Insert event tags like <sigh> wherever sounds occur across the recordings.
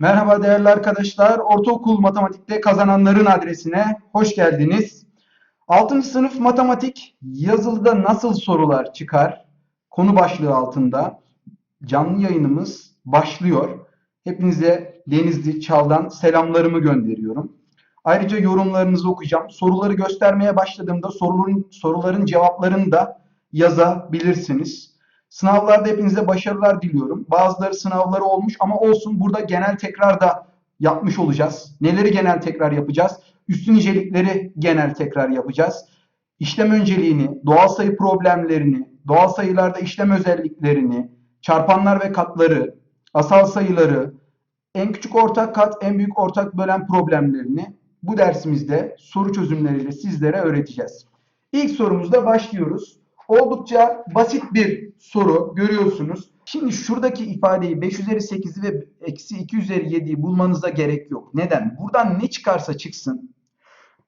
Merhaba değerli arkadaşlar. Ortaokul matematikte kazananların adresine hoş geldiniz. 6. sınıf matematik yazılıda nasıl sorular çıkar? Konu başlığı altında canlı yayınımız başlıyor. Hepinize Denizli Çal'dan selamlarımı gönderiyorum. Ayrıca yorumlarınızı okuyacağım. Soruları göstermeye başladığımda soruların, soruların cevaplarını da yazabilirsiniz. Sınavlarda hepinize başarılar diliyorum. Bazıları sınavları olmuş ama olsun burada genel tekrar da yapmış olacağız. Neleri genel tekrar yapacağız? Üstün nicelikleri genel tekrar yapacağız. İşlem önceliğini, doğal sayı problemlerini, doğal sayılarda işlem özelliklerini, çarpanlar ve katları, asal sayıları, en küçük ortak kat, en büyük ortak bölen problemlerini bu dersimizde soru çözümleriyle sizlere öğreteceğiz. İlk sorumuzda başlıyoruz. Oldukça basit bir soru görüyorsunuz. Şimdi şuradaki ifadeyi 5 üzeri 8'i ve eksi 2 üzeri 7'yi bulmanıza gerek yok. Neden? Buradan ne çıkarsa çıksın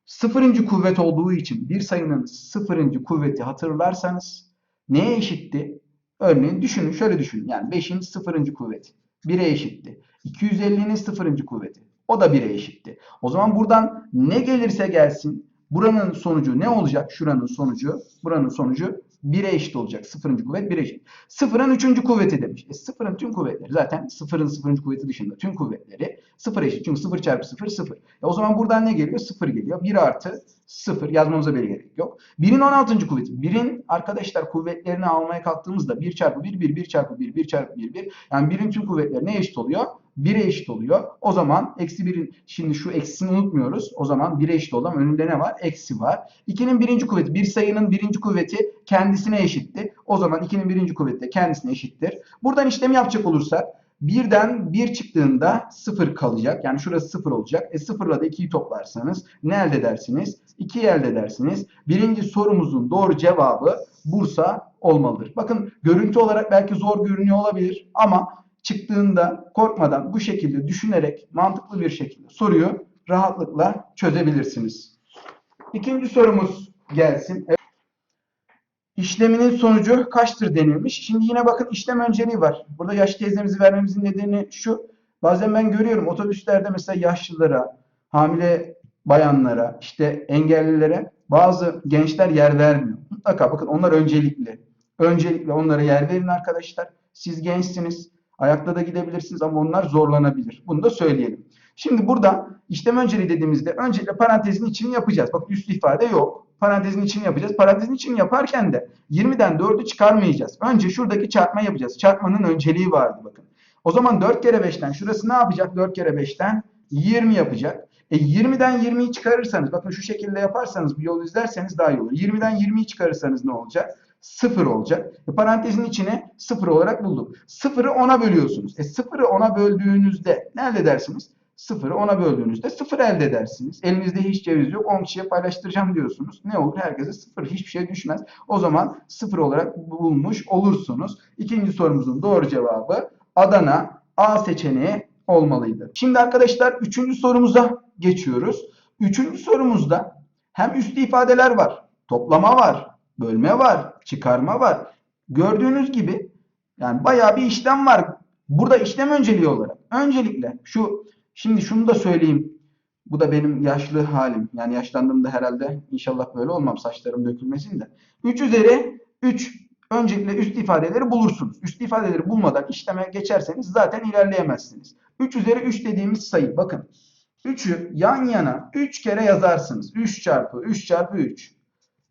sıfırıncı kuvvet olduğu için bir sayının sıfırıncı kuvveti hatırlarsanız neye eşitti? Örneğin düşünün şöyle düşünün. Yani 5'in sıfırıncı kuvveti 1'e eşitti. 250'nin sıfırıncı kuvveti o da 1'e eşitti. O zaman buradan ne gelirse gelsin buranın sonucu ne olacak? Şuranın sonucu, buranın sonucu 1'e eşit olacak. Sıfırıncı kuvvet 1'e eşit. Sıfırın üçüncü kuvveti demiş. E sıfırın tüm kuvvetleri zaten sıfırın sıfırıncı kuvveti dışında tüm kuvvetleri sıfır eşit. Çünkü sıfır çarpı sıfır sıfır. E o zaman buradan ne geliyor? Sıfır geliyor. 1 artı sıfır yazmamıza bile gerek yok. 1'in 16. kuvveti. 1'in arkadaşlar kuvvetlerini almaya kalktığımızda 1 çarpı 1 1 1 çarpı 1 1 çarpı 1 1 yani 1'in tüm kuvvetleri ne eşit oluyor? 1'e eşit oluyor. O zaman eksi 1'in şimdi şu eksisini unutmuyoruz. O zaman 1'e eşit olan önünde ne var? Eksi var. 2'nin birinci kuvveti. Bir sayının birinci kuvveti kendisine eşitti. O zaman 2'nin birinci kuvveti de kendisine eşittir. Buradan işlemi yapacak olursak birden 1 çıktığında 0 kalacak. Yani şurası 0 olacak. E 0'la da 2'yi toplarsanız ne elde edersiniz? 2'yi elde edersiniz. Birinci sorumuzun doğru cevabı Bursa olmalıdır. Bakın görüntü olarak belki zor görünüyor olabilir ama çıktığında korkmadan bu şekilde düşünerek mantıklı bir şekilde soruyu rahatlıkla çözebilirsiniz. İkinci sorumuz gelsin. İşleminin sonucu kaçtır denilmiş. Şimdi yine bakın işlem önceliği var. Burada yaşlı teyzemizi vermemizin nedeni şu. Bazen ben görüyorum otobüslerde mesela yaşlılara, hamile bayanlara, işte engellilere bazı gençler yer vermiyor. Mutlaka bakın onlar öncelikli. Öncelikle onlara yer verin arkadaşlar. Siz gençsiniz. Ayakta da gidebilirsiniz ama onlar zorlanabilir. Bunu da söyleyelim. Şimdi burada işlem önceliği dediğimizde öncelikle parantezin içini yapacağız. Bak üst ifade yok. Parantezin içini yapacağız. Parantezin içini yaparken de 20'den 4'ü çıkarmayacağız. Önce şuradaki çarpma yapacağız. Çarpmanın önceliği vardı bakın. O zaman 4 kere 5'ten şurası ne yapacak? 4 kere 5'ten 20 yapacak. E 20'den 20'yi çıkarırsanız bakın şu şekilde yaparsanız bir yol izlerseniz daha iyi olur. 20'den 20'yi çıkarırsanız ne olacak? 0 olacak. E, parantezin içine 0 olarak bulduk. 0'ı 10'a bölüyorsunuz. E 0'ı 10'a böldüğünüzde ne elde edersiniz? 0'ı 10'a böldüğünüzde 0 elde edersiniz. Elinizde hiç ceviz yok. 10 kişiye paylaştıracağım diyorsunuz. Ne olur? Herkese 0. Hiçbir şey düşmez. O zaman 0 olarak bulmuş olursunuz. İkinci sorumuzun doğru cevabı Adana A seçeneği olmalıydı. Şimdi arkadaşlar üçüncü sorumuza geçiyoruz. Üçüncü sorumuzda hem üstü ifadeler var, toplama var, bölme var, çıkarma var. Gördüğünüz gibi yani bayağı bir işlem var. Burada işlem önceliği olarak. Öncelikle şu şimdi şunu da söyleyeyim. Bu da benim yaşlı halim. Yani yaşlandığımda herhalde inşallah böyle olmam saçlarım dökülmesin de. 3 üzeri 3 öncelikle üst ifadeleri bulursunuz. Üst ifadeleri bulmadan işleme geçerseniz zaten ilerleyemezsiniz. 3 üzeri 3 dediğimiz sayı bakın. 3'ü yan yana 3 kere yazarsınız. 3 çarpı 3 çarpı 3.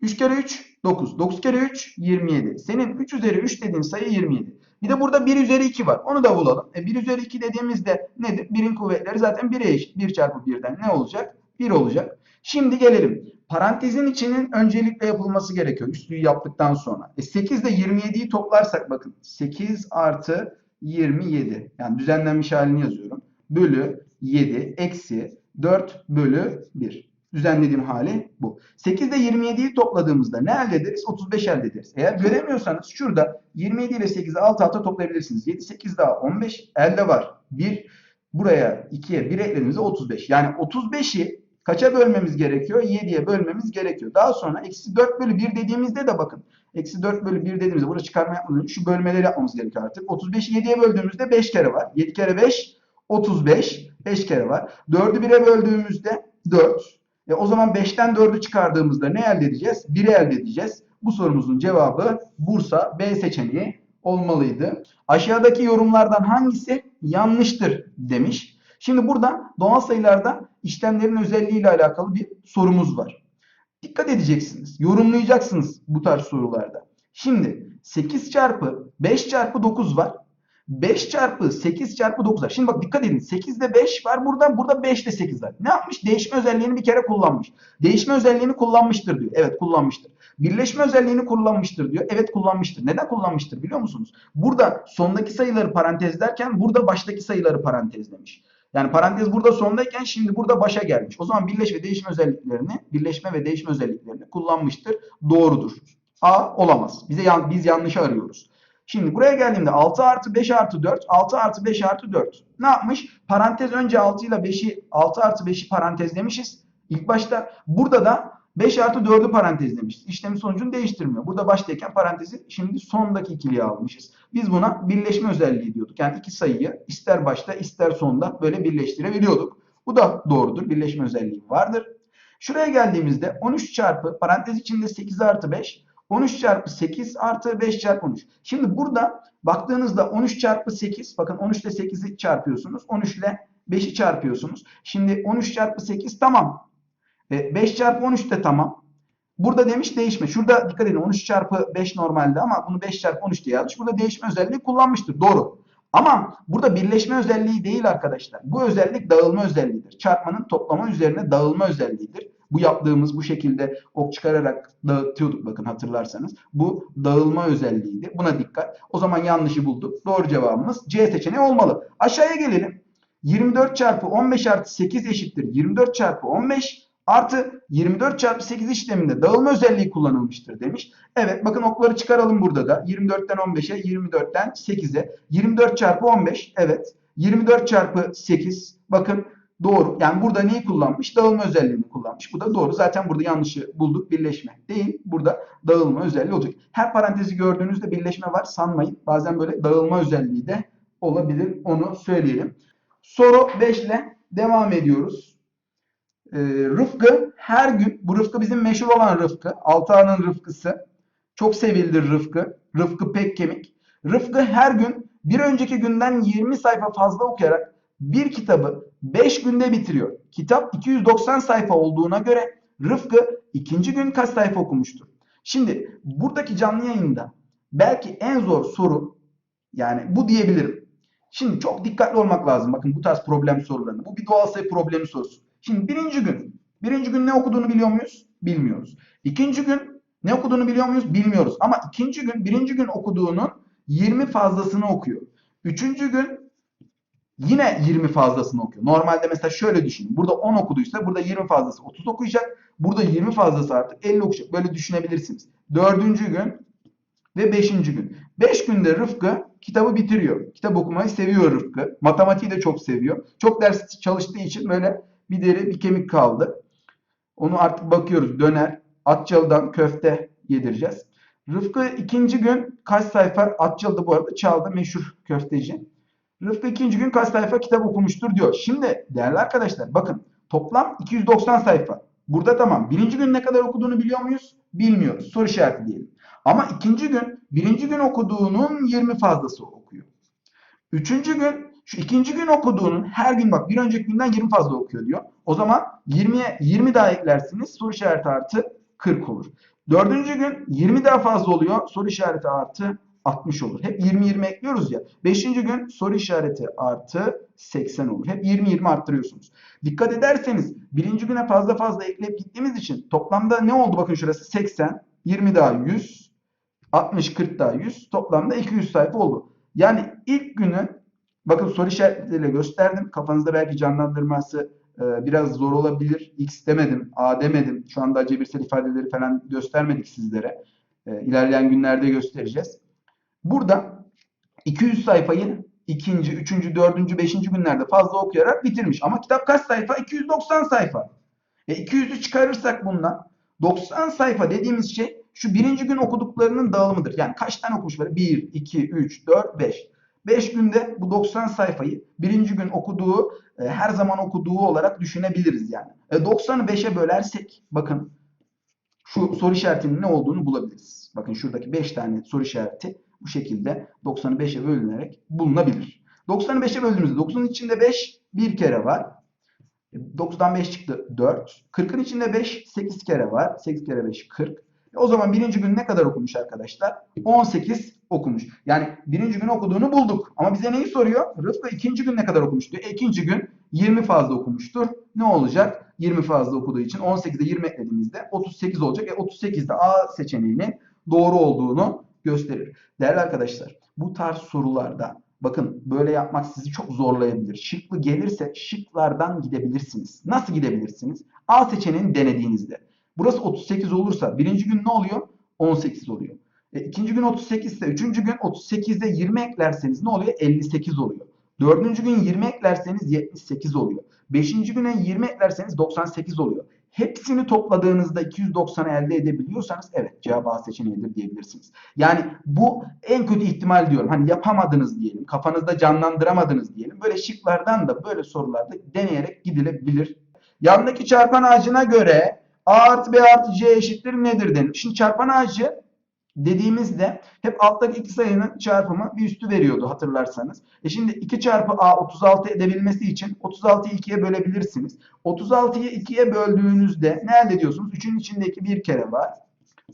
3 kere 3 9. 9 kere 3 27. Senin 3 üzeri 3 dediğin sayı 27. Bir de burada 1 üzeri 2 var. Onu da bulalım. E 1 üzeri 2 dediğimizde nedir? 1'in kuvvetleri zaten 1'e eşit. 1 çarpı 1'den ne olacak? 1 olacak. Şimdi gelelim. Parantezin içinin öncelikle yapılması gerekiyor. Üstlüğü yaptıktan sonra. E 8 ile 27'yi toplarsak bakın. 8 artı 27. Yani düzenlenmiş halini yazıyorum. Bölü 7 eksi 4 bölü 1. Düzenlediğim hali bu. 8 ile 27'yi topladığımızda ne elde ederiz? 35 elde ederiz. Eğer göremiyorsanız şurada 27 ile 8'i alt alta toplayabilirsiniz. 7, 8 daha 15 elde var. 1 buraya 2'ye 1 eklediğimizde 35. Yani 35'i kaça bölmemiz gerekiyor? 7'ye bölmemiz gerekiyor. Daha sonra eksi 4 bölü 1 dediğimizde de bakın. Eksi 4 bölü 1 dediğimizde burada çıkarma yapmadan şu bölmeleri yapmamız gerekiyor artık. 35'i 7'ye böldüğümüzde 5 kere var. 7 kere 5 35. 5 kere var. 4'ü 1'e böldüğümüzde 4. E o zaman 5'ten 4'ü çıkardığımızda ne elde edeceğiz? 1'i elde edeceğiz. Bu sorumuzun cevabı Bursa B seçeneği olmalıydı. Aşağıdaki yorumlardan hangisi yanlıştır demiş. Şimdi burada doğal sayılarda işlemlerin özelliğiyle alakalı bir sorumuz var. Dikkat edeceksiniz. Yorumlayacaksınız bu tarz sorularda. Şimdi 8 çarpı 5 çarpı 9 var. 5 çarpı 8 çarpı 9 var. Şimdi bak dikkat edin. 8'de 5 var burada. Burada 5 de 8 var. Ne yapmış? Değişme özelliğini bir kere kullanmış. Değişme özelliğini kullanmıştır diyor. Evet kullanmıştır. Birleşme özelliğini kullanmıştır diyor. Evet kullanmıştır. Neden kullanmıştır biliyor musunuz? Burada sondaki sayıları parantezlerken burada baştaki sayıları parantezlemiş. Yani parantez burada sondayken şimdi burada başa gelmiş. O zaman birleş ve değişme özelliklerini, birleşme ve değişme özelliklerini kullanmıştır. Doğrudur. A olamaz. Bize biz yanlışı arıyoruz. Şimdi buraya geldiğimde 6 artı 5 artı 4, 6 artı 5 artı 4. Ne yapmış? Parantez önce 6 ile 5'i, 6 artı 5'i parantezlemişiz. İlk başta burada da 5 artı 4'ü parantezlemişiz. İşlemin sonucunu değiştirmiyor. Burada baştayken parantezi şimdi sondaki ikiliye almışız. Biz buna birleşme özelliği diyorduk. Yani iki sayıyı ister başta ister sonda böyle birleştirebiliyorduk. Bu da doğrudur. Birleşme özelliği vardır. Şuraya geldiğimizde 13 çarpı parantez içinde 8 artı 5 13 çarpı 8 artı 5 çarpı 13. Şimdi burada baktığınızda 13 çarpı 8 bakın 13 ile 8'i çarpıyorsunuz. 13 ile 5'i çarpıyorsunuz. Şimdi 13 çarpı 8 tamam. 5 çarpı 13 de tamam. Burada demiş değişme. Şurada dikkat edin 13 çarpı 5 normalde ama bunu 5 çarpı 13 diye yazmış. Burada değişme özelliği kullanmıştır. Doğru. Ama burada birleşme özelliği değil arkadaşlar. Bu özellik dağılma özelliğidir. Çarpmanın toplama üzerine dağılma özelliğidir. Bu yaptığımız bu şekilde ok çıkararak dağıtıyorduk bakın hatırlarsanız. Bu dağılma özelliğiydi. Buna dikkat. O zaman yanlışı bulduk. Doğru cevabımız C seçeneği olmalı. Aşağıya gelelim. 24 çarpı 15 artı 8 eşittir. 24 çarpı 15 artı 24 çarpı 8 işleminde dağılma özelliği kullanılmıştır demiş. Evet bakın okları çıkaralım burada da. 24'ten 15'e 24'ten 8'e. 24 çarpı 15 evet. 24 çarpı 8 bakın doğru. Yani burada neyi kullanmış? Dağılma özelliğini kullanmış. Bu da doğru. Zaten burada yanlışı bulduk. Birleşme değil. Burada dağılma özelliği olacak. Her parantezi gördüğünüzde birleşme var sanmayın. Bazen böyle dağılma özelliği de olabilir. Onu söyleyelim. Soru 5 ile devam ediyoruz. Ee, Rıfkı her gün, bu Rıfkı bizim meşhur olan Rıfkı. Altağ'ın Rıfkısı. Çok sevildir Rıfkı. Rıfkı pek kemik. Rıfkı her gün bir önceki günden 20 sayfa fazla okuyarak bir kitabı 5 günde bitiriyor. Kitap 290 sayfa olduğuna göre Rıfkı ikinci gün kaç sayfa okumuştur? Şimdi buradaki canlı yayında belki en zor soru yani bu diyebilirim. Şimdi çok dikkatli olmak lazım. Bakın bu tarz problem sorularında. Bu bir doğal sayı problemi sorusu. Şimdi birinci gün. Birinci gün ne okuduğunu biliyor muyuz? Bilmiyoruz. İkinci gün ne okuduğunu biliyor muyuz? Bilmiyoruz. Ama ikinci gün birinci gün okuduğunun 20 fazlasını okuyor. Üçüncü gün yine 20 fazlasını okuyor. Normalde mesela şöyle düşünün. Burada 10 okuduysa burada 20 fazlası 30 okuyacak. Burada 20 fazlası artık 50 okuyacak. Böyle düşünebilirsiniz. Dördüncü gün ve beşinci gün. Beş günde Rıfkı kitabı bitiriyor. Kitap okumayı seviyor Rıfkı. Matematiği de çok seviyor. Çok ders çalıştığı için böyle bir deri bir kemik kaldı. Onu artık bakıyoruz döner. Atçalı'dan köfte yedireceğiz. Rıfkı ikinci gün kaç sayfa Atçalı'da bu arada çaldı meşhur köfteci. Rıfkı ikinci gün kaç sayfa kitap okumuştur diyor. Şimdi değerli arkadaşlar bakın toplam 290 sayfa. Burada tamam. Birinci gün ne kadar okuduğunu biliyor muyuz? Bilmiyoruz. Soru işareti diyelim. Ama ikinci gün birinci gün okuduğunun 20 fazlası okuyor. Üçüncü gün şu ikinci gün okuduğunun her gün bak bir önceki günden 20 fazla okuyor diyor. O zaman 20'ye 20 daha eklersiniz. Soru işareti artı 40 olur. Dördüncü gün 20 daha fazla oluyor. Soru işareti artı 60 olur. Hep 20-20 ekliyoruz ya. Beşinci gün soru işareti artı 80 olur. Hep 20-20 arttırıyorsunuz. Dikkat ederseniz birinci güne fazla fazla ekleyip gittiğimiz için toplamda ne oldu? Bakın şurası 80, 20 daha 100, 60, 40 daha 100. Toplamda 200 sayfa oldu. Yani ilk günü bakın soru işaretleriyle gösterdim. Kafanızda belki canlandırması e, biraz zor olabilir. X demedim, A demedim. Şu anda cebirsel ifadeleri falan göstermedik sizlere. E, ilerleyen günlerde göstereceğiz. Burada 200 sayfayı ikinci, üçüncü, dördüncü, beşinci günlerde fazla okuyarak bitirmiş. Ama kitap kaç sayfa? 290 sayfa. E 200'ü çıkarırsak bundan 90 sayfa dediğimiz şey şu birinci gün okuduklarının dağılımıdır. Yani kaç tane okumuş böyle? 1, 2, 3, 4, 5. 5 günde bu 90 sayfayı birinci gün okuduğu, e, her zaman okuduğu olarak düşünebiliriz yani. E, 90'ı 5'e bölersek bakın şu soru işaretinin ne olduğunu bulabiliriz. Bakın şuradaki 5 tane soru işareti bu şekilde 90'ı 5'e bölünerek bulunabilir. 90'ı 5'e böldüğümüzde 90'ın içinde 5 bir kere var. 9'dan 5 çıktı 4. 40'ın içinde 5 8 kere var. 8 kere 5 40. E o zaman birinci gün ne kadar okumuş arkadaşlar? 18 okumuş. Yani birinci gün okuduğunu bulduk. Ama bize neyi soruyor? Rıfkı ikinci gün ne kadar okumuş diyor. E, ikinci gün 20 fazla okumuştur. Ne olacak? 20 fazla okuduğu için 18'de 20 eklediğimizde 38 olacak. E 38'de A seçeneğinin doğru olduğunu gösterir. Değerli arkadaşlar bu tarz sorularda bakın böyle yapmak sizi çok zorlayabilir. Şıklı gelirse şıklardan gidebilirsiniz. Nasıl gidebilirsiniz? A seçeneğini denediğinizde. Burası 38 olursa birinci gün ne oluyor? 18 oluyor. E, ikinci gün 38 ise üçüncü gün 38'de 20 eklerseniz ne oluyor? 58 oluyor. Dördüncü gün 20 eklerseniz 78 oluyor. Beşinci güne 20 eklerseniz 98 oluyor. Hepsini topladığınızda 290'ı elde edebiliyorsanız evet cevap A seçeneğidir diyebilirsiniz. Yani bu en kötü ihtimal diyorum. Hani yapamadınız diyelim. Kafanızda canlandıramadınız diyelim. Böyle şıklardan da böyle sorularda deneyerek gidilebilir. Yandaki çarpan ağacına göre A artı B artı C eşittir nedir denir. Şimdi çarpan ağacı dediğimizde hep alttaki iki sayının çarpımı bir üstü veriyordu hatırlarsanız. E şimdi 2 çarpı A 36 edebilmesi için 36'yı 2'ye bölebilirsiniz. 36'yı 2'ye böldüğünüzde ne elde ediyorsunuz? 3'ün içinde 2 bir kere var.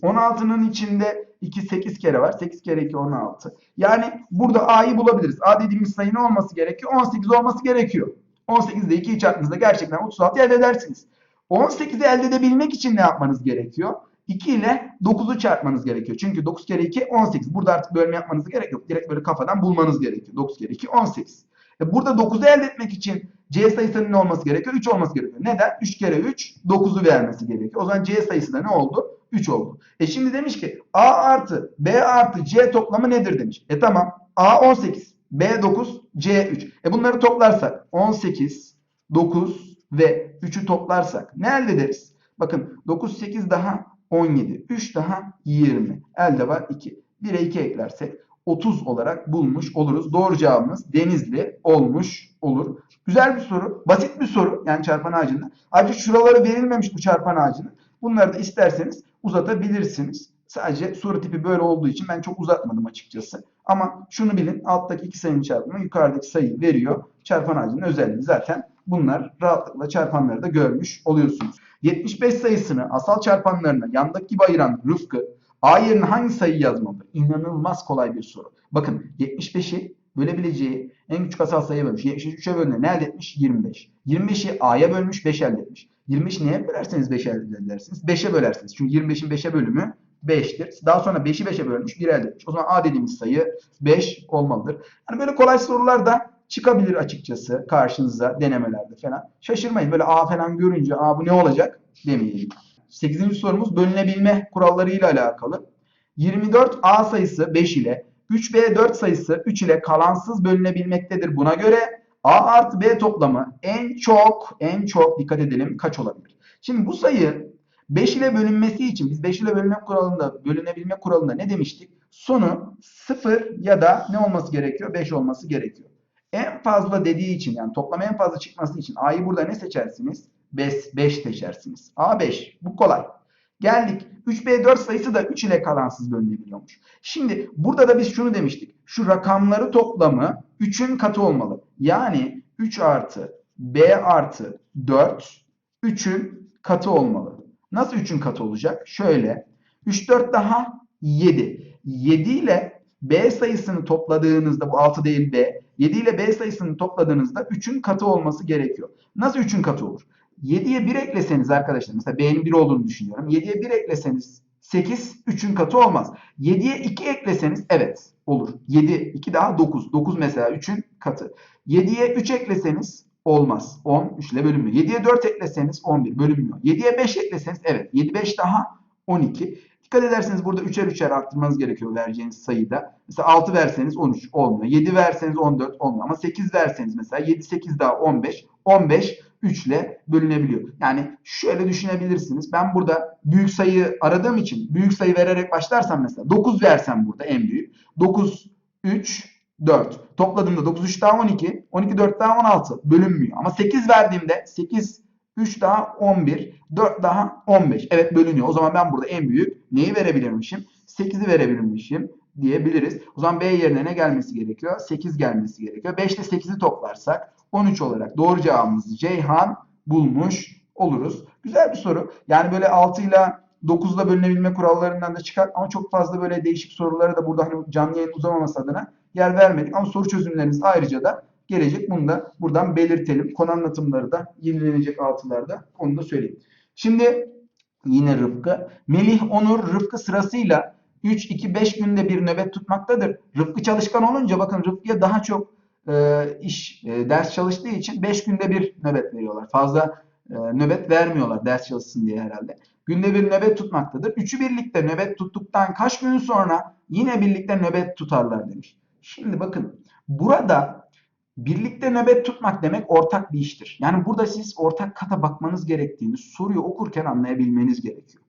16'nın içinde 2 8 kere var. 8 kere 2 16. Yani burada A'yı bulabiliriz. A dediğimiz sayı ne olması gerekiyor? 18 olması gerekiyor. 18 ile 2'yi çarptığınızda gerçekten 36 elde edersiniz. 18'i elde edebilmek için ne yapmanız gerekiyor? 2 ile 9'u çarpmanız gerekiyor. Çünkü 9 kere 2 18. Burada artık bölme yapmanız gerek yok. Direkt böyle kafadan bulmanız gerekiyor. 9 kere 2 18. E burada 9'u elde etmek için C sayısının ne olması gerekiyor? 3 olması gerekiyor. Neden? 3 kere 3 9'u vermesi gerekiyor. O zaman C sayısı da ne oldu? 3 oldu. E şimdi demiş ki A artı B artı C toplamı nedir demiş. E tamam. A 18, B 9, C 3. E bunları toplarsak 18, 9 ve 3'ü toplarsak ne elde ederiz? Bakın 9, 8 daha 17. 3 daha 20. Elde var 2. 1'e 2 eklersek 30 olarak bulmuş oluruz. Doğru cevabımız Denizli olmuş olur. Güzel bir soru. Basit bir soru. Yani çarpan ağacında. Ayrıca şuraları verilmemiş bu çarpan ağacının. Bunları da isterseniz uzatabilirsiniz. Sadece soru tipi böyle olduğu için ben çok uzatmadım açıkçası. Ama şunu bilin. Alttaki iki sayının çarpımı yukarıdaki sayıyı veriyor. Çarpan ağacının özelliği zaten bunlar rahatlıkla çarpanları da görmüş oluyorsunuz. 75 sayısını asal çarpanlarına yandaki gibi ayıran Rıfkı A yerine hangi sayıyı yazmalıdır? İnanılmaz kolay bir soru. Bakın 75'i bölebileceği en küçük asal sayıya bölmüş. 73'e 3'e bölüne ne elde etmiş? 25. 25'i A'ya bölmüş 5 elde etmiş. 25'i neye bölerseniz 5 elde edersiniz. 5'e bölersiniz. Çünkü 25'in 5'e bölümü 5'tir. Daha sonra 5'i 5'e bölmüş 1 elde etmiş. O zaman A dediğimiz sayı 5 olmalıdır. Hani böyle kolay sorular da çıkabilir açıkçası karşınıza denemelerde falan. Şaşırmayın böyle A falan görünce A bu ne olacak demeyelim. 8. sorumuz bölünebilme kurallarıyla alakalı. 24 A sayısı 5 ile 3B 4 sayısı 3 ile kalansız bölünebilmektedir. Buna göre A artı B toplamı en çok en çok dikkat edelim kaç olabilir? Şimdi bu sayı 5 ile bölünmesi için biz 5 ile bölünme kuralında bölünebilme kuralında ne demiştik? Sonu 0 ya da ne olması gerekiyor? 5 olması gerekiyor. En fazla dediği için yani toplam en fazla çıkması için A'yı burada ne seçersiniz? 5, 5 seçersiniz. A 5. Bu kolay. Geldik. 3B4 sayısı da 3 ile kalansız bölünebiliyormuş. Şimdi burada da biz şunu demiştik. Şu rakamları toplamı 3'ün katı olmalı. Yani 3 artı B artı 4 3'ün katı olmalı. Nasıl 3'ün katı olacak? Şöyle. 3 4 daha 7. 7 ile B sayısını topladığınızda bu 6 değil B. 7 ile B sayısını topladığınızda 3'ün katı olması gerekiyor. Nasıl 3'ün katı olur? 7'ye 1 ekleseniz arkadaşlar mesela B'nin 1 olduğunu düşünüyorum. 7'ye 1 ekleseniz 8 3'ün katı olmaz. 7'ye 2 ekleseniz evet olur. 7 2 daha 9. 9 mesela 3'ün katı. 7'ye 3 ekleseniz olmaz. 10 3 ile bölünmüyor. 7'ye 4 ekleseniz 11 bölünmüyor. 7'ye 5 ekleseniz evet 7 5 daha 12. Dikkat ederseniz burada 3'er 3'er arttırmanız gerekiyor vereceğiniz sayıda. Mesela 6 verseniz 13 olmuyor. 7 verseniz 14 olmuyor. Ama 8 verseniz mesela 7 8 daha 15. 15 3 ile bölünebiliyor. Yani şöyle düşünebilirsiniz. Ben burada büyük sayı aradığım için büyük sayı vererek başlarsam mesela 9 versem burada en büyük. 9 3 4. Topladığımda 9 3 daha 12. 12 4 daha 16. Bölünmüyor. Ama 8 verdiğimde 8 3 daha 11. 4 daha 15. Evet bölünüyor. O zaman ben burada en büyük neyi verebilirmişim? 8'i verebilirmişim diyebiliriz. O zaman B yerine ne gelmesi gerekiyor? 8 gelmesi gerekiyor. 5 ile 8'i toplarsak 13 olarak doğru cevabımızı Ceyhan bulmuş oluruz. Güzel bir soru. Yani böyle 6 ile 9'la bölünebilme kurallarından da çıkar ama çok fazla böyle değişik sorulara da burada hani canlı yayın uzamaması adına yer vermedik. Ama soru çözümleriniz ayrıca da gelecek. Bunu da buradan belirtelim. Konu anlatımları da yenilenecek altılarda. Onu da söyleyeyim. Şimdi yine Rıfkı. Melih, Onur, Rıfkı sırasıyla 3, 2, 5 günde bir nöbet tutmaktadır. Rıfkı çalışkan olunca bakın Rıfkı'ya daha çok e, iş, e, ders çalıştığı için 5 günde bir nöbet veriyorlar. Fazla e, nöbet vermiyorlar ders çalışsın diye herhalde. Günde bir nöbet tutmaktadır. Üçü birlikte nöbet tuttuktan kaç gün sonra yine birlikte nöbet tutarlar demiş. Şimdi bakın burada birlikte nöbet tutmak demek ortak bir iştir. Yani burada siz ortak kata bakmanız gerektiğini soruyu okurken anlayabilmeniz gerekiyor.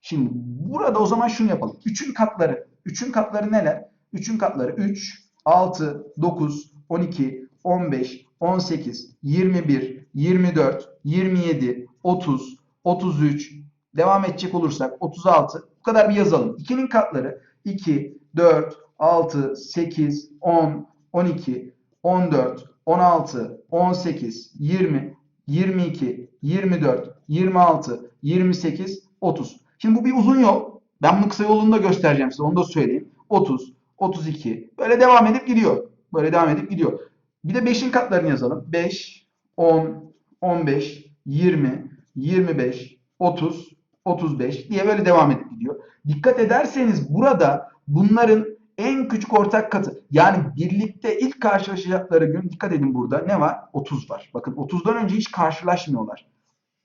Şimdi burada o zaman şunu yapalım. 3'ün katları. 3'ün katları neler? 3'ün katları 3, 6, 9, 12, 15, 18, 21, 24, 27, 30, 33, devam edecek olursak 36. Bu kadar bir yazalım. 2'nin katları 2, 4, 6, 8, 10, 12, 14, 16, 18, 20, 22, 24, 26, 28, 30. Şimdi bu bir uzun yol. Ben bunu kısa yolunu da göstereceğim size. Onu da söyleyeyim. 30, 32. Böyle devam edip gidiyor. Böyle devam edip gidiyor. Bir de 5'in katlarını yazalım. 5, 10, 15, 20, 25, 30, 35 diye böyle devam edip gidiyor. Dikkat ederseniz burada bunların en küçük ortak katı yani birlikte ilk karşılaşacakları gün dikkat edin burada ne var? 30 var. Bakın 30'dan önce hiç karşılaşmıyorlar.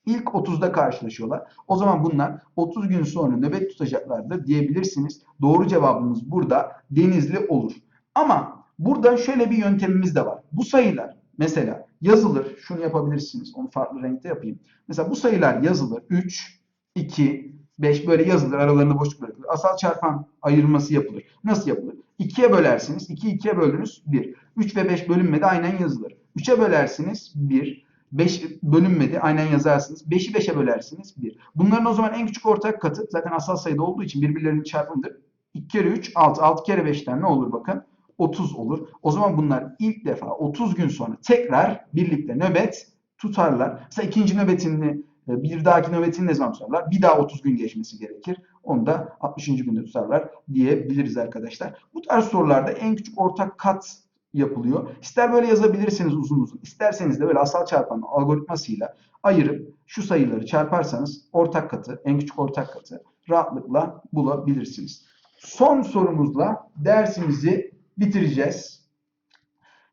İlk 30'da karşılaşıyorlar. O zaman bunlar 30 gün sonra nöbet tutacaklardır diyebilirsiniz. Doğru cevabımız burada Denizli olur. Ama burada şöyle bir yöntemimiz de var. Bu sayılar mesela yazılır. Şunu yapabilirsiniz. Onu farklı renkte yapayım. Mesela bu sayılar yazılır. 3, 2, 5 böyle yazılır. Aralarında boşluk bırakılır. Asal çarpan ayırması yapılır. Nasıl yapılır? 2'ye bölersiniz. 2 2'ye böldünüz 1. 3 ve 5 bölünmedi aynen yazılır. 3'e bölersiniz 1. 5 bölünmedi aynen yazarsınız. 5'i 5'e bölersiniz 1. Bunların o zaman en küçük ortak katı zaten asal sayıda olduğu için birbirlerinin çarpımıdır. 2 kere 3 6. 6 kere 5'ten ne olur bakın? 30 olur. O zaman bunlar ilk defa 30 gün sonra tekrar birlikte nöbet tutarlar. Mesela ikinci nöbetini bir dahaki nöbetini ne zaman tutarlar? Bir daha 30 gün geçmesi gerekir. Onu da 60. günde tutarlar diyebiliriz arkadaşlar. Bu tarz sorularda en küçük ortak kat yapılıyor. İster böyle yazabilirsiniz uzun uzun. İsterseniz de böyle asal çarpan algoritmasıyla ayırıp şu sayıları çarparsanız ortak katı, en küçük ortak katı rahatlıkla bulabilirsiniz. Son sorumuzla dersimizi bitireceğiz.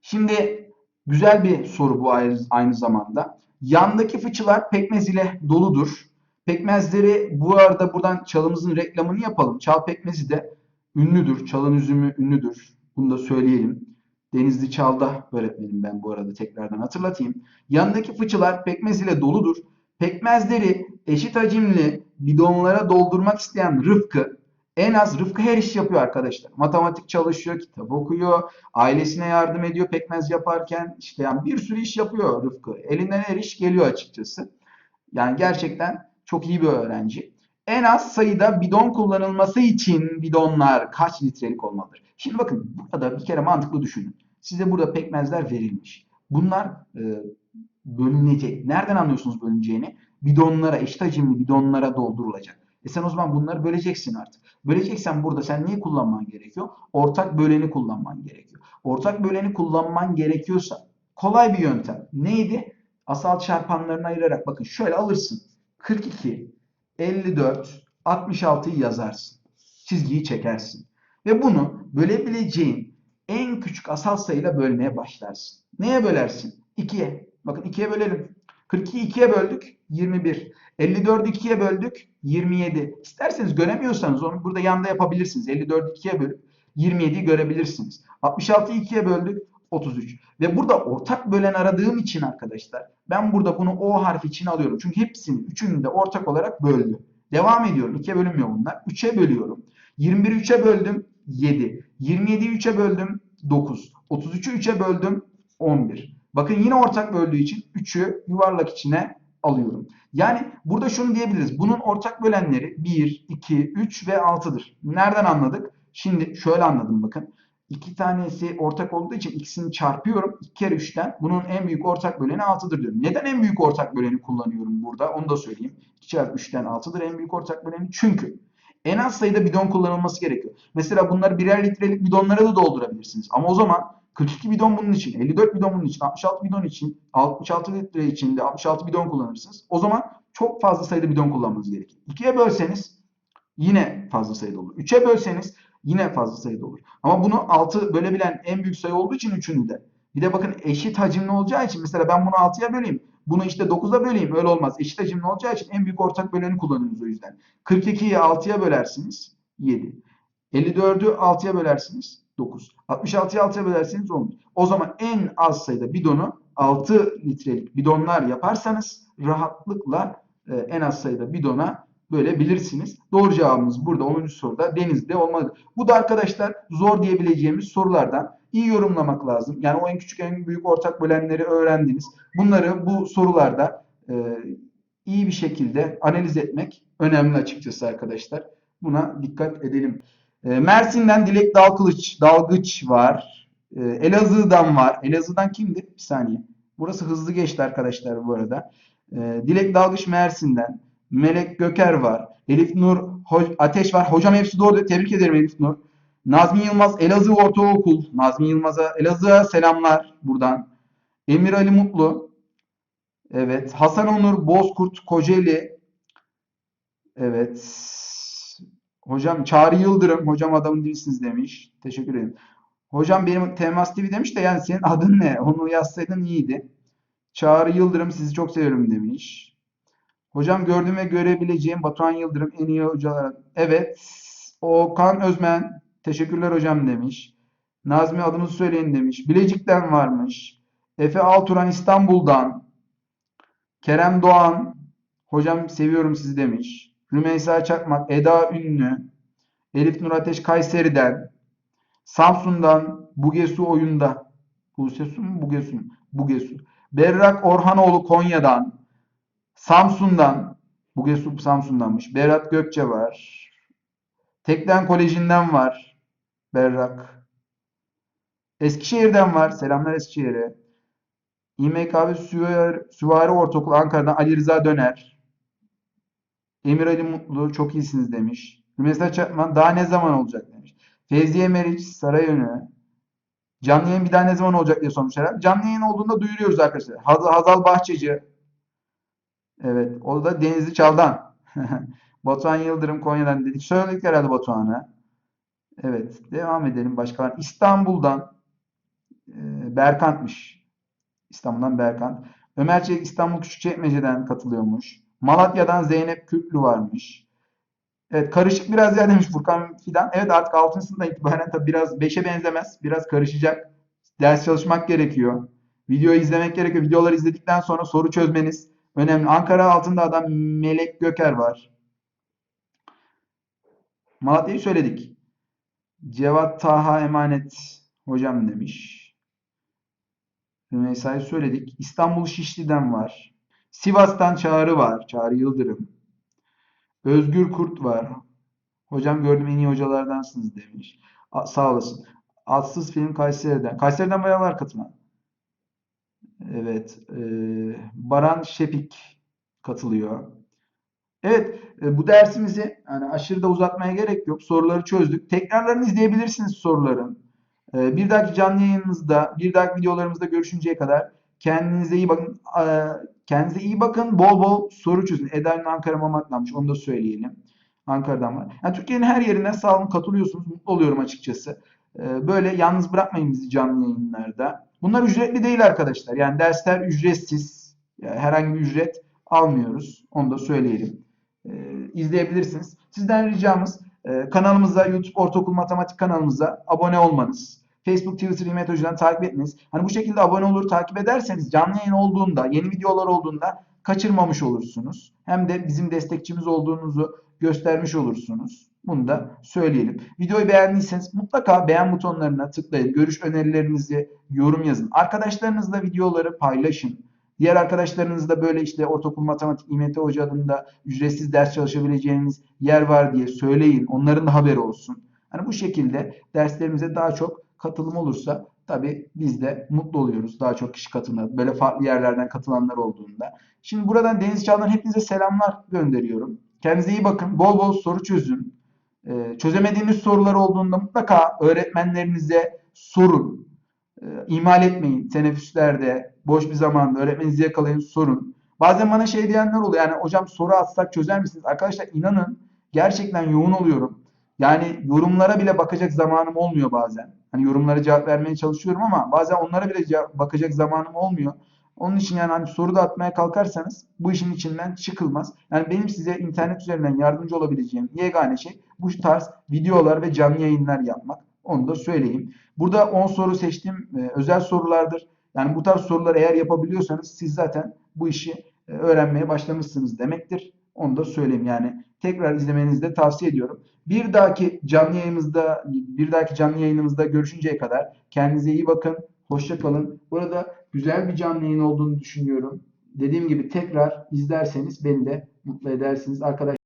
Şimdi güzel bir soru bu aynı zamanda. Yandaki fıçılar pekmez ile doludur. Pekmezleri bu arada buradan çalımızın reklamını yapalım. Çal pekmezi de ünlüdür. Çalın üzümü ünlüdür. Bunu da söyleyelim. Denizli Çal'da öğretmenim ben bu arada tekrardan hatırlatayım. Yandaki fıçılar pekmez ile doludur. Pekmezleri eşit hacimli bidonlara doldurmak isteyen Rıfkı en az Rıfkı her iş yapıyor arkadaşlar. Matematik çalışıyor, kitap okuyor, ailesine yardım ediyor pekmez yaparken. işte yani bir sürü iş yapıyor Rıfkı. Elinden her iş geliyor açıkçası. Yani gerçekten çok iyi bir öğrenci. En az sayıda bidon kullanılması için bidonlar kaç litrelik olmalıdır? Şimdi bakın burada bir kere mantıklı düşünün. Size burada pekmezler verilmiş. Bunlar e, bölünecek. Nereden anlıyorsunuz bölüneceğini? Bidonlara, eşit hacimli bidonlara doldurulacak. E sen o zaman bunları böleceksin artık. Böleceksen burada sen neyi kullanman gerekiyor? Ortak böleni kullanman gerekiyor. Ortak böleni kullanman gerekiyorsa kolay bir yöntem. Neydi? Asal çarpanlarını ayırarak bakın şöyle alırsın. 42, 54, 66'yı yazarsın. Çizgiyi çekersin. Ve bunu bölebileceğin en küçük asal sayıyla bölmeye başlarsın. Neye bölersin? 2'ye. Bakın 2'ye bölelim. 42'yi 2'ye böldük. 21. 54'ü 2'ye böldük. 27. İsterseniz göremiyorsanız onu burada yanda yapabilirsiniz. 54'ü 2'ye bölüp 27'yi görebilirsiniz. 66'yı 2'ye böldük. 33. Ve burada ortak bölen aradığım için arkadaşlar ben burada bunu O harfi için alıyorum. Çünkü hepsini üçünü de ortak olarak böldü. Devam ediyorum. 2'ye bölünmüyor bunlar. 3'e bölüyorum. 21'i 3'e böldüm. 7. 27'yi 3'e böldüm. 9. 33'ü 3'e böldüm 11. Bakın yine ortak böldüğü için 3'ü yuvarlak içine alıyorum. Yani burada şunu diyebiliriz. Bunun ortak bölenleri 1, 2, 3 ve 6'dır. Nereden anladık? Şimdi şöyle anladım bakın. İki tanesi ortak olduğu için ikisini çarpıyorum. 2 kere 3'ten bunun en büyük ortak böleni 6'dır diyorum. Neden en büyük ortak böleni kullanıyorum burada? Onu da söyleyeyim. 2 çarpı 3'ten 6'dır en büyük ortak böleni. Çünkü en az sayıda bidon kullanılması gerekiyor. Mesela bunları birer litrelik bidonlara da doldurabilirsiniz. Ama o zaman 42 bidon bunun için, 54 bidon bunun için, 66 bidon için, 66 litre için de 66 bidon kullanırsınız. O zaman çok fazla sayıda bidon kullanmanız gerekir. 2'ye bölseniz yine fazla sayıda olur. 3'e bölseniz yine fazla sayıda olur. Ama bunu 6 bölebilen en büyük sayı olduğu için üçünü de. Bir de bakın eşit hacimli olacağı için mesela ben bunu 6'ya böleyim. Bunu işte 9'a böleyim. Öyle olmaz. Eşit hacimli olacağı için en büyük ortak böleni kullanıyoruz o yüzden. 42'yi 6'ya bölersiniz 7. 54'ü 6'ya bölersiniz 9. 66'yı 6'ya bölerseniz 11. O zaman en az sayıda bidonu 6 litrelik bidonlar yaparsanız rahatlıkla e, en az sayıda bidona bölebilirsiniz. Doğru cevabımız burada 10. soruda denizde olmalı. Bu da arkadaşlar zor diyebileceğimiz sorulardan. İyi yorumlamak lazım. Yani o en küçük en büyük ortak bölenleri öğrendiniz. Bunları bu sorularda e, iyi bir şekilde analiz etmek önemli açıkçası arkadaşlar. Buna dikkat edelim. E, Mersin'den Dilek Dalkılıç, Dalgıç var. E, Elazığ'dan var. Elazığ'dan kimdi? Bir saniye. Burası hızlı geçti arkadaşlar bu arada. E, Dilek Dalgıç Mersin'den. Melek Göker var. Elif Nur Ho- Ateş var. Hocam hepsi doğru. Tebrik ederim Elif Nur. Nazmi Yılmaz Elazığ Ortaokul. Nazmi Yılmaz'a Elazığ'a selamlar buradan. Emir Ali Mutlu. Evet. Hasan Onur Bozkurt Kocaeli. Evet. Hocam Çağrı Yıldırım. Hocam adamın değilsiniz demiş. Teşekkür ederim. Hocam benim Temas TV demiş de yani senin adın ne? Onu yazsaydın iyiydi. Çağrı Yıldırım sizi çok seviyorum demiş. Hocam gördüğüm ve görebileceğim Batuhan Yıldırım en iyi hocalar. Evet. Okan Özmen teşekkürler hocam demiş. Nazmi adımızı söyleyin demiş. Bilecik'ten varmış. Efe Alturan İstanbul'dan. Kerem Doğan hocam seviyorum sizi demiş. Rümeysa Çakmak, Eda Ünlü, Elif Nur Ateş Kayseri'den, Samsun'dan Bugesu oyunda. Bugesu mu Bugesu mu? Bugesu. Berrak Orhanoğlu Konya'dan, Samsun'dan, Bugesu Samsun'danmış. Berat Gökçe var. Tekden Koleji'nden var. Berrak. Eskişehir'den var. Selamlar Eskişehir'e. İMKB Süvari, Ortaokulu Ankara'dan Ali Rıza Döner. Emir Ali Mutlu çok iyisiniz demiş. Rümeysa Çakman daha ne zaman olacak demiş. Fevziye Meriç Sarayönü. Canlı yayın bir daha ne zaman olacak diye sormuşlar. Canlı yayın olduğunda duyuruyoruz arkadaşlar. Haz- Hazal Bahçeci. Evet. O da Denizli Çaldan. <laughs> Batuhan Yıldırım Konya'dan dedik. Söyledik herhalde Batuhan'a. Evet. Devam edelim. Başka var. İstanbul'dan e, Berkant'mış. İstanbul'dan Berkant. Ömer Çelik İstanbul Küçükçekmece'den katılıyormuş. Malatya'dan Zeynep Küplü varmış. Evet karışık biraz ya demiş Furkan Fidan. Evet artık 6. sınıftan itibaren tabii biraz 5'e benzemez. Biraz karışacak. Ders çalışmak gerekiyor. Video izlemek gerekiyor. Videoları izledikten sonra soru çözmeniz önemli. Ankara altında adam Melek Göker var. Malatya'yı söyledik. Cevat Taha Emanet hocam demiş. Rümeysa'yı söyledik. İstanbul Şişli'den var. Sivas'tan Çağrı var. Çağrı Yıldırım. Özgür Kurt var. Hocam gördüğüm en iyi hocalardansınız demiş. A- sağ olasın. Atsız Film Kayseri'den. Kayseri'den bayağı var katılan. Evet. e, Baran Şepik katılıyor. Evet. e, bu dersimizi yani aşırı da uzatmaya gerek yok. Soruları çözdük. Tekrarlarını izleyebilirsiniz soruların. E, bir dahaki canlı yayınımızda, bir dahaki videolarımızda görüşünceye kadar kendinize iyi bakın. Kendinize iyi bakın. Bol bol soru çözün. Eda Ünlü Ankara Mamat'lanmış. Onu da söyleyelim. Ankara'dan var. Yani Türkiye'nin her yerinden sağ olun katılıyorsunuz. Mutlu oluyorum açıkçası. Ee, Böyle yalnız bırakmayın bizi canlı yayınlarda. Bunlar ücretli değil arkadaşlar. Yani dersler ücretsiz. Yani herhangi bir ücret almıyoruz. Onu da söyleyelim. Ee, izleyebilirsiniz. Sizden ricamız e, kanalımıza, YouTube Ortaokul Matematik kanalımıza abone olmanız. Facebook, Twitter, İmet Hoca'dan takip etmeniz. Hani bu şekilde abone olur, takip ederseniz canlı yayın olduğunda, yeni videolar olduğunda kaçırmamış olursunuz. Hem de bizim destekçimiz olduğunuzu göstermiş olursunuz. Bunu da söyleyelim. Videoyu beğendiyseniz mutlaka beğen butonlarına tıklayın. Görüş önerilerinizi yorum yazın. Arkadaşlarınızla videoları paylaşın. Diğer arkadaşlarınızla böyle işte ortaokul matematik İMT Hoca adında ücretsiz ders çalışabileceğiniz yer var diye söyleyin. Onların da haberi olsun. Hani bu şekilde derslerimize daha çok katılım olursa tabii biz de mutlu oluyoruz. Daha çok kişi katılımda. Böyle farklı yerlerden katılanlar olduğunda. Şimdi buradan Deniz Çağlar'dan hepinize selamlar gönderiyorum. Kendinize iyi bakın. Bol bol soru çözün. Ee, çözemediğiniz sorular olduğunda mutlaka öğretmenlerinize sorun. Ee, ihmal etmeyin. Teneffüslerde, boş bir zamanda öğretmeninizi yakalayın, sorun. Bazen bana şey diyenler oluyor. Yani hocam soru atsak çözer misiniz? Arkadaşlar inanın gerçekten yoğun oluyorum. Yani yorumlara bile bakacak zamanım olmuyor bazen. Hani yorumlara cevap vermeye çalışıyorum ama bazen onlara bile bakacak zamanım olmuyor. Onun için yani hani soru da atmaya kalkarsanız bu işin içinden çıkılmaz. Yani benim size internet üzerinden yardımcı olabileceğim yegane şey bu tarz videolar ve canlı yayınlar yapmak. Onu da söyleyeyim. Burada 10 soru seçtiğim e, özel sorulardır. Yani bu tarz soruları eğer yapabiliyorsanız siz zaten bu işi e, öğrenmeye başlamışsınız demektir. Onu da söyleyeyim yani. Tekrar izlemenizi de tavsiye ediyorum. Bir dahaki canlı yayınımızda, bir dahaki canlı yayınımızda görüşünceye kadar kendinize iyi bakın. Hoşça kalın. Burada güzel bir canlı yayın olduğunu düşünüyorum. Dediğim gibi tekrar izlerseniz beni de mutlu edersiniz. Arkadaşlar